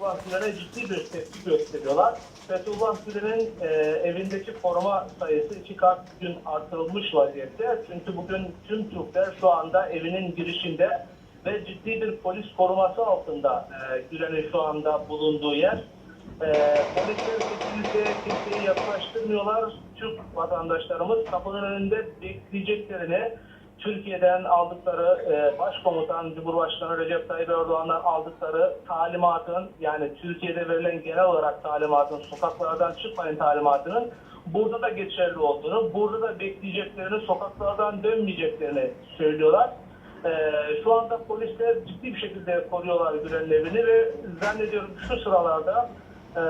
Fethullah Gülen'e ciddi bir tepki gösteriyorlar. Fethullah Gülen'in e, evindeki koruma sayısı iki kat gün artırılmış vaziyette. Çünkü bugün tüm Türkler şu anda evinin girişinde ve ciddi bir polis koruması altında e, Gülen'in şu anda bulunduğu yer. E, polisler kesinlikle kimseyi yaklaştırmıyorlar. Türk vatandaşlarımız kapının önünde bekleyeceklerini Türkiye'den aldıkları e, Başkomutan Cumhurbaşkanı Recep Tayyip Erdoğan'dan aldıkları talimatın yani Türkiye'de verilen genel olarak talimatın sokaklardan çıkmayın talimatının burada da geçerli olduğunu, burada da bekleyeceklerini, sokaklardan dönmeyeceklerini söylüyorlar. E, şu anda polisler ciddi bir şekilde koruyorlar Gülen'in evini ve zannediyorum şu sıralarda e,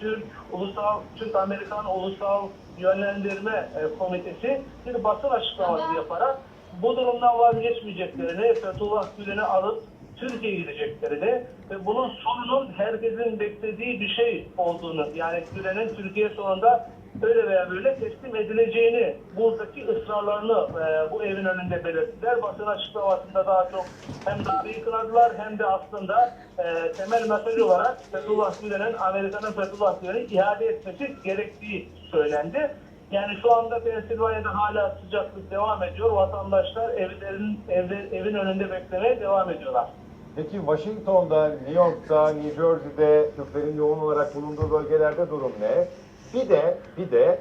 Türk Ulusal Türk Amerikan Ulusal Yönlendirme e, Komitesi bir basın açıklaması yaparak bu durumdan vazgeçmeyeceklerini, Fethullah Gülen'i alıp Türkiye'ye gideceklerini ve bunun sonunun herkesin beklediği bir şey olduğunu yani Gülen'in Türkiye sonunda öyle veya böyle teslim edileceğini buradaki ısrarlarını e, bu evin önünde belirttiler. Basın açıklamasında daha çok hem darbeyi kınadılar hem de aslında e, temel mesaj olarak Fethullah Gülen'in Amerika'nın Fethullah Gülen'i ihade etmesi gerektiği söylendi. Yani şu anda Pensilvanya'da hala sıcaklık devam ediyor. Vatandaşlar evlerin, evde, evin önünde beklemeye devam ediyorlar. Peki Washington'da, New York'ta, New Jersey'de Türklerin yoğun olarak bulunduğu bölgelerde durum ne? Bir de bir de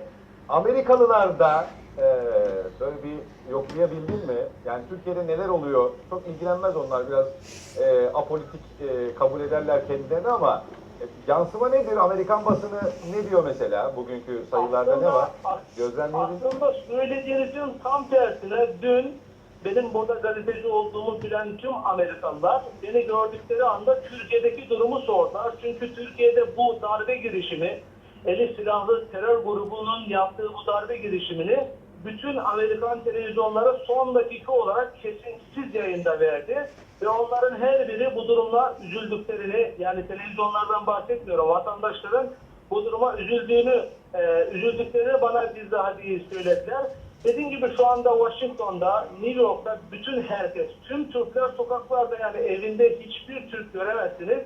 Amerikalılarda e, böyle bir yoklayabildin mi? Yani Türkiye'de neler oluyor? Çok ilgilenmez onlar biraz e, apolitik e, kabul ederler kendilerini ama yansıma nedir? Amerikan basını ne diyor mesela? Bugünkü sayılarda ne var? Gözlemleyebildin mi? Aslında söylediğinizin tam tersine dün benim burada gazeteci olduğumu bilen tüm Amerikalılar beni gördükleri anda Türkiye'deki durumu sordular. Çünkü Türkiye'de bu darbe girişimi, eli silahlı terör grubunun yaptığı bu darbe girişimini bütün Amerikan televizyonları son dakika olarak kesintisiz yayında verdi. Ve onların her biri bu durumla üzüldüklerini, yani televizyonlardan bahsetmiyorum, vatandaşların bu duruma üzüldüğünü, e, üzüldüklerini bana biz daha söylediler. Dediğim gibi şu anda Washington'da, New York'ta bütün herkes, tüm Türkler sokaklarda yani evinde hiçbir Türk göremezsiniz.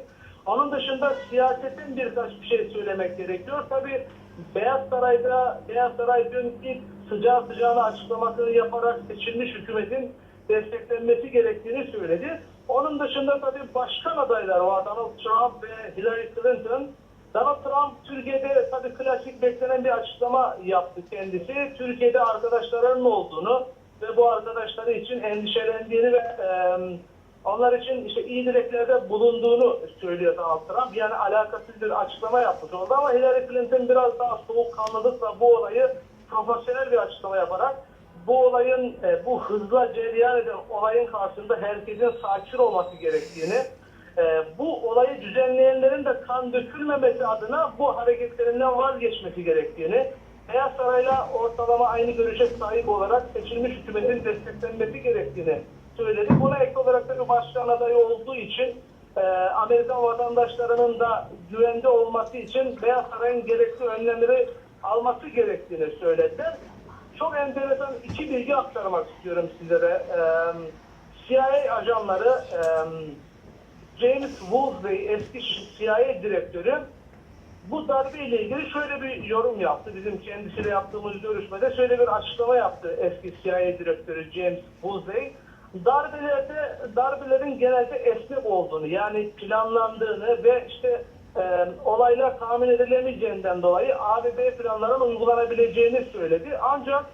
Onun dışında siyasetin birkaç bir şey söylemek gerekiyor. Tabii Beyaz Saray'da, Beyaz Saray dün ilk sıcağı sıcağına açıklamasını yaparak seçilmiş hükümetin desteklenmesi gerektiğini söyledi. Onun dışında tabii başkan adaylar var. Donald Trump ve Hillary Clinton. Donald Trump Türkiye'de tabii klasik beklenen bir açıklama yaptı kendisi. Türkiye'de arkadaşlarının olduğunu ve bu arkadaşları için endişelendiğini ve eee onlar için işte iyi dileklerde bulunduğunu söylüyor Donald Trump. Yani alakasız bir açıklama yapmış oldu ama Hillary Clinton biraz daha soğukkanlılıkla bu olayı profesyonel bir açıklama yaparak bu olayın, e, bu hızla cereyan eden olayın karşısında herkesin sakin olması gerektiğini, e, bu olayı düzenleyenlerin de kan dökülmemesi adına bu hareketlerinden vazgeçmesi gerektiğini, Beyaz Saray'la ortalama aynı görüşe sahip olarak seçilmiş hükümetin desteklenmesi gerektiğini söyledi. Buna ek olarak da bir başkan adayı olduğu için e, Amerikan vatandaşlarının da güvende olması için Beyaz Saray'ın gerekli önlemleri alması gerektiğini söylediler. Çok enteresan iki bilgi aktarmak istiyorum sizlere. E, CIA ajanları e, James Woolsey eski CIA direktörü bu darbe ile ilgili şöyle bir yorum yaptı. Bizim kendisiyle yaptığımız görüşmede şöyle bir açıklama yaptı eski CIA direktörü James Woolsey. Darbelerde darbelerin genelde esnek olduğunu yani planlandığını ve işte e, olaylar tahmin edilemeyeceğinden dolayı A ve B planların uygulanabileceğini söyledi. Ancak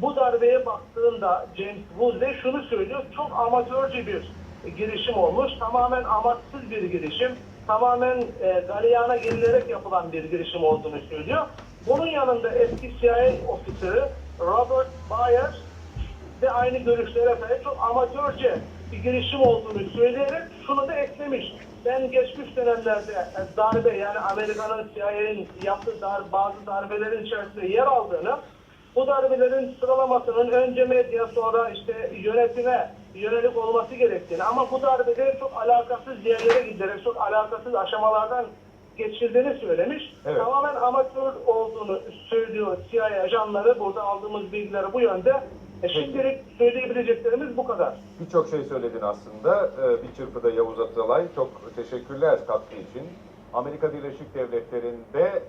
bu darbeye baktığında James Woolsey şunu söylüyor. Çok amatörce bir girişim olmuş. Tamamen amaçsız bir girişim. Tamamen e, galeyana girilerek yapılan bir girişim olduğunu söylüyor. Bunun yanında eski CIA ofiseri Robert Bayer de aynı görüşlere sahip çok amatörce bir girişim olduğunu söyleyerek şunu da eklemiş. Ben geçmiş dönemlerde e, darbe yani Amerika'nın CIA'nin yaptığı dar, bazı darbelerin içerisinde yer aldığını bu darbelerin sıralamasının önce medya sonra işte yönetime yönelik olması gerektiğini ama bu darbeleri çok alakasız yerlere giderek çok alakasız aşamalardan geçirdiğini söylemiş. Evet. Tamamen amatör olduğunu söylüyor CIA ajanları. Burada aldığımız bilgiler bu yönde. E şimdilik söyleyebileceklerimiz bu kadar. Birçok şey söyledin aslında. Ee, Bir çırpıda Yavuz Atalay. Çok teşekkürler katkı için. Amerika Birleşik Devletleri'nde